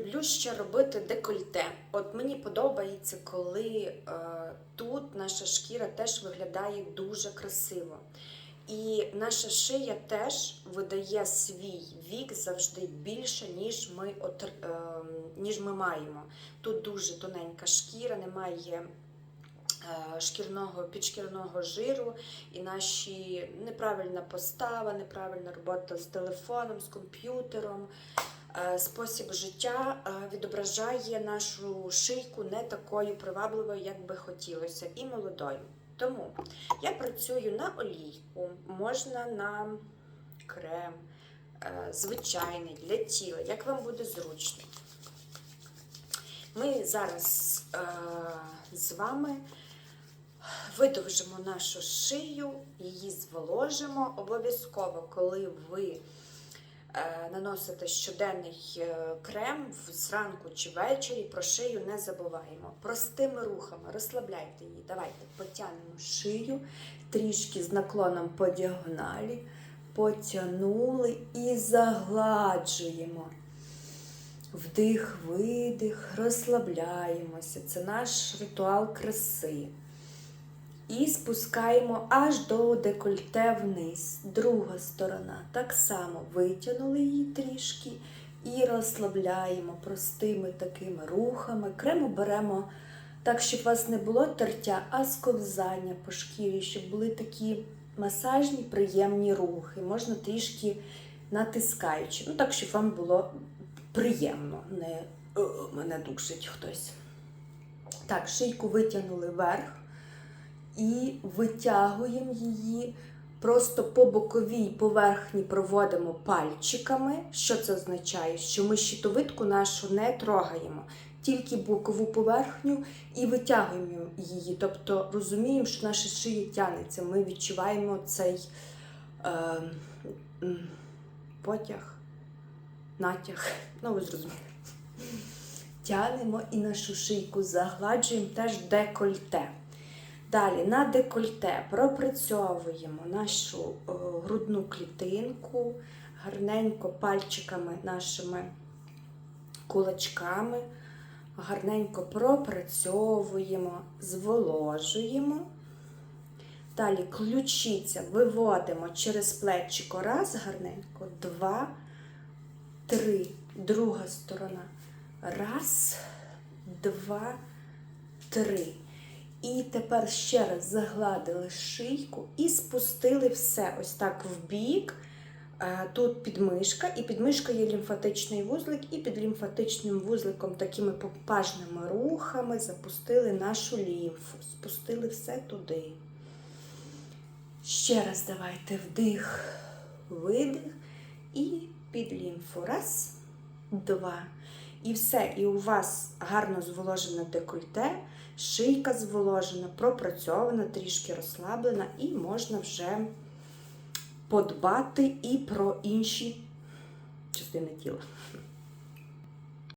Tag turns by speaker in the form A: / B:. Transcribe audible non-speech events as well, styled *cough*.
A: Люблю ще робити декольте. От мені подобається, коли е, тут наша шкіра теж виглядає дуже красиво. І наша шия теж видає свій вік завжди більше, ніж ми, от, е, ніж ми маємо. Тут дуже тоненька шкіра, немає е, шкірного, підшкірного жиру, і наші неправильна постава, неправильна робота з телефоном, з комп'ютером. Е, Спосіб життя е, відображає нашу шийку не такою привабливою, як би хотілося, і молодою. Тому я працюю на олійку, можна на крем, е, звичайний для тіла, як вам буде зручно. Ми зараз з вами видовжимо нашу шию, її зволожимо. Обов'язково, коли ви е, наносите щоденний е, крем зранку чи ввечері, про шию не забуваємо. Простими рухами розслабляйте її. Давайте потягнемо шию трішки з наклоном по діагоналі, потягнули і загладжуємо. Вдих, видих, розслабляємося. Це наш ритуал краси. І спускаємо аж до декольте вниз. Друга сторона. Так само витягнули її трішки і розслабляємо простими такими рухами. Крему беремо так, щоб у вас не було тертя, а сковзання по шкірі, щоб були такі масажні, приємні рухи. Можна трішки натискаючи. Ну, так, щоб вам було приємно, не «О, мене душить хтось. Так, шийку витягнули вверх і витягуємо її. Просто по боковій поверхні проводимо пальчиками. Що це означає? Що ми щитовидку нашу не трогаємо, тільки бокову поверхню і витягуємо її. Тобто розуміємо, що наша шия тягнеться. Ми відчуваємо цей е, потяг, натяг. *laughs* Ну, ви зрозуміли. Тянемо і нашу шийку загладжуємо теж декольте. Далі на декольте пропрацьовуємо нашу е, грудну клітинку, гарненько пальчиками нашими кулачками, гарненько пропрацьовуємо, зволожуємо. Далі ключиця виводимо через плечико. Раз, гарненько, два, три. Друга сторона. Раз, два, три. І тепер ще раз загладили шийку і спустили все ось так в бік. Е, Тут підмишка, і підмишка є лімфатичний вузлик, і під лімфатичним вузликом такими попажними рухами запустили нашу лімфу, спустили все туди. Ще раз давайте вдих, видих і під лімфу. Раз, два. І все. І у вас гарно зволожене декольте, шийка зволожена, пропрацьована, трішки розслаблена, і можна вже подбати і про інші частини тіла.